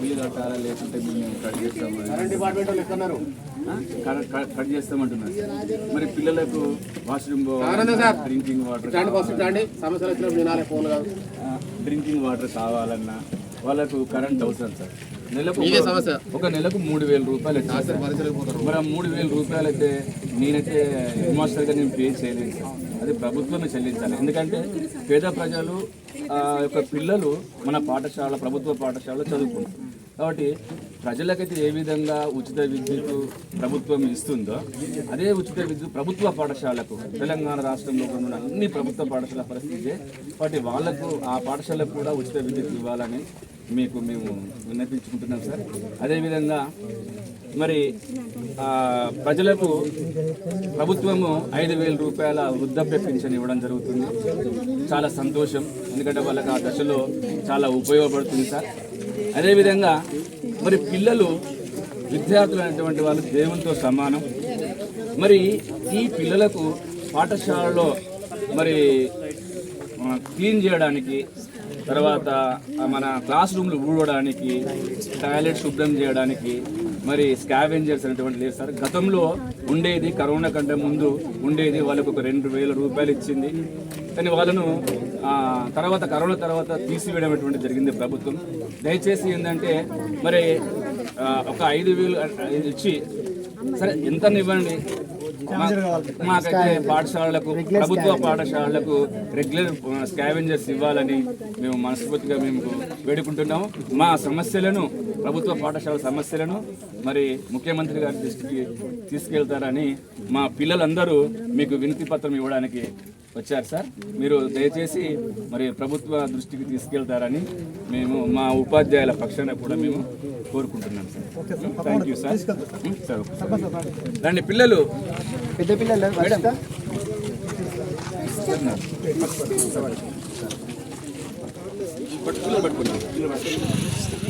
Bill కట్టాలా లేకుంటే మేము కట్ చేస్తాము? డిపార్ట్మెంట్ వాళ్ళు ఎక్కడున్నారు? ఆ? కట్- చేస్తామంటున్నారు. మరి పిల్లలకు washroom. Drinking water drinking water కావాలన్నా వాళ్ళకు కరెంట్ అవసరం సార్. నెలకు ఒక- నెలకు మూడు వేల రూపాయలు మరి ఆ మూడు వేల రూపాయలు అయితే నేనైతే హెడ్ మాస్టర్గా నేను పే చేయలేను సార్ అది ప్రభుత్వమే చెల్లించాలి. ఎందుకంటే పేద ప్రజలు ఆ యొక్క పిల్లలు మన పాఠశాల ప్రభుత్వ పాఠశాలలో చదువుకుంటారు. కాబట్టి ప్రజలకైతే ఏ విధంగా ఉచిత విద్యుత్ ప్రభుత్వం ఇస్తుందో అదే ఉచిత విద్యుత్ ప్రభుత్వ పాఠశాలకు తెలంగాణ రాష్ట్రంలో ఉన్న అన్ని ప్రభుత్వ పాఠశాల పరిస్థితి కాబట్టి వాళ్ళకు ఆ పాఠశాలకు కూడా ఉచిత విద్యుత్ ఇవ్వాలని మీకు మేము విన్నపించుకుంటున్నాం సార్. అదేవిధంగా మరి ప్రజలకు ప్రభుత్వము ఐదు వేల రూపాయల వృద్ధాప్య పెన్షన్ ఇవ్వడం జరుగుతుంది. చాలా సంతోషం. ఎందుకంటే వాళ్ళకి ఆ దశలో చాలా ఉపయోగపడుతుంది సార్. అదేవిధంగా మరి పిల్లలు విద్యార్థులు అనేటువంటి వాళ్ళు దేవునితో సమానం. మరి ఈ పిల్లలకు పాఠశాలలో మరి క్లీన్ చేయడానికి తర్వాత మన క్లాస్ రూమ్లు ఊడడానికి టాయిలెట్ శుభ్రం చేయడానికి మరి స్కావెంజర్స్ అనేటువంటి లేదు సార్. గతంలో ఉండేది కరోనా కంటే ముందు ఉండేది వాళ్ళకు ఒక రెండు వేల రూపాయలు ఇచ్చింది. కానీ వాళ్ళను తర్వాత కరోనా తర్వాత తీసివేయడం అటువంటి జరిగింది ప్రభుత్వం. దయచేసి ఏంటంటే మరి ఒక ఐదు వేలు ఇచ్చి సరే ఎంత ఇవ్వండి? మాకైతే పాఠశాలలకు ప్రభుత్వ పాఠశాలలకు రెగ్యులర్ స్కావెంజర్స్ ఇవ్వాలని మేము మనస్ఫూర్తిగా మేము వేడుకుంటున్నాము. మా సమస్యలను ప్రభుత్వ పాఠశాల సమస్యలను మరి ముఖ్యమంత్రి గారి దృష్టికి తీసుకెళ్తారని మా పిల్లలందరూ మీకు వినతి పత్రం ఇవ్వడానికి వచ్చారు సార్. మీరు దయచేసి మరి ప్రభుత్వ దృష్టికి తీసుకెళ్తారని మేము మా ఉపాధ్యాయుల పక్షాన కూడా మేము కోరుకుంటున్నాం sir. Thank you sir. Sir రండి పిల్లలు. పెద్ద పిల్లలు మేడం. పట్టు పిల్లలు పట్టుకోండి పిల్లలు పట్టుకోండి